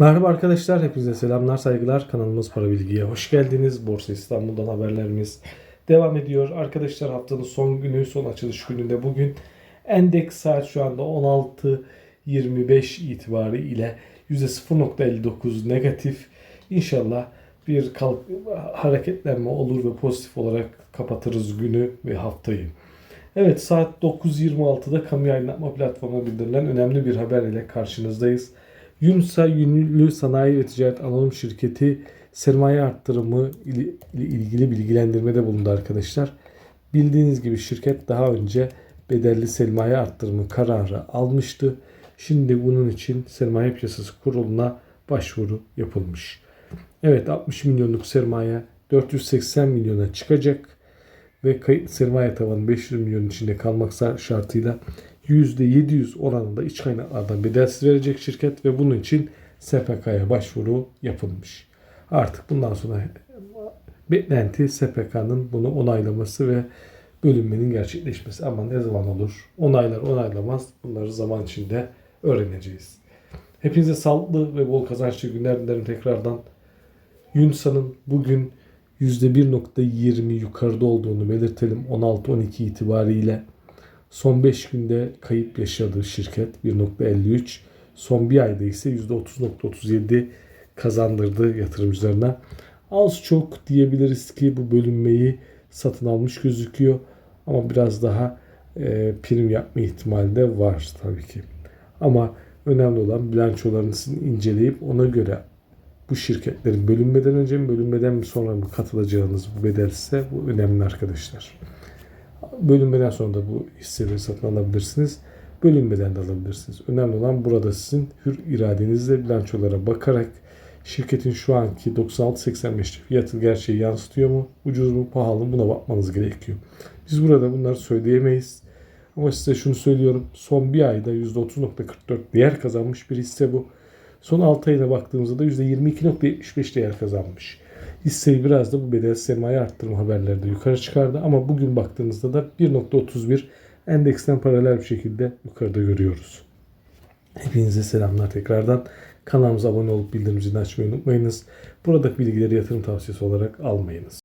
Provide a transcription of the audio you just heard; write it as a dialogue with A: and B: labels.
A: Merhaba arkadaşlar, hepinize selamlar, saygılar. Kanalımız Para Bilgi'ye hoş geldiniz. Borsa İstanbul'dan haberlerimiz devam ediyor. Arkadaşlar haftanın son günü, son açılış gününde bugün endeks saat şu anda 16.25 itibariyle %0.59 negatif. İnşallah bir kalk hareketlenme olur ve pozitif olarak kapatırız günü ve haftayı. Evet saat 9.26'da kamu yayınlatma platformuna bildirilen önemli bir haber ile karşınızdayız. Yunsa Yünlü Sanayi ve Ticaret Anonim Şirketi sermaye arttırımı ile ilgili bilgilendirmede bulundu arkadaşlar. Bildiğiniz gibi şirket daha önce bedelli sermaye arttırımı kararı almıştı. Şimdi bunun için sermaye piyasası kuruluna başvuru yapılmış. Evet 60 milyonluk sermaye 480 milyona çıkacak ve kayıt sermaye tavanı 500 milyon içinde kalmak şartıyla %700 oranında iç kaynaklardan bedelsiz verecek şirket ve bunun için SPK'ya başvuru yapılmış. Artık bundan sonra beklenti SPK'nın bunu onaylaması ve bölünmenin gerçekleşmesi. Ama ne zaman olur? Onaylar onaylamaz. Bunları zaman içinde öğreneceğiz. Hepinize sağlıklı ve bol kazançlı günler dilerim tekrardan. Yunsa'nın bugün %1.20 yukarıda olduğunu belirtelim 16-12 itibariyle. Son 5 günde kayıp yaşadığı şirket 1.53. Son bir ayda ise %30.37 kazandırdı yatırımcılarına. Az çok diyebiliriz ki bu bölünmeyi satın almış gözüküyor. Ama biraz daha e, prim yapma ihtimali de var tabii ki. Ama önemli olan bilançolarını sizin inceleyip ona göre bu şirketlerin bölünmeden önce mi bölünmeden mi sonra mı katılacağınız bu bedelse bu önemli arkadaşlar. Bölünmeden sonra da bu hisseleri satın alabilirsiniz. Bölünmeden de alabilirsiniz. Önemli olan burada sizin hür iradenizle bilançolara bakarak şirketin şu anki 96.85 fiyatı gerçeği yansıtıyor mu? Ucuz mu? Pahalı mı? Buna bakmanız gerekiyor. Biz burada bunları söyleyemeyiz. Ama size şunu söylüyorum. Son bir ayda %30.44 değer kazanmış bir hisse bu. Son 6 ayına baktığımızda da %22.75 değer kazanmış. Hisseyi biraz da bu bedel sermaye arttırma haberleri de yukarı çıkardı. Ama bugün baktığımızda da 1.31 endeksten paralel bir şekilde yukarıda görüyoruz. Hepinize selamlar tekrardan. Kanalımıza abone olup bildirim açmayı unutmayınız. Buradaki bilgileri yatırım tavsiyesi olarak almayınız.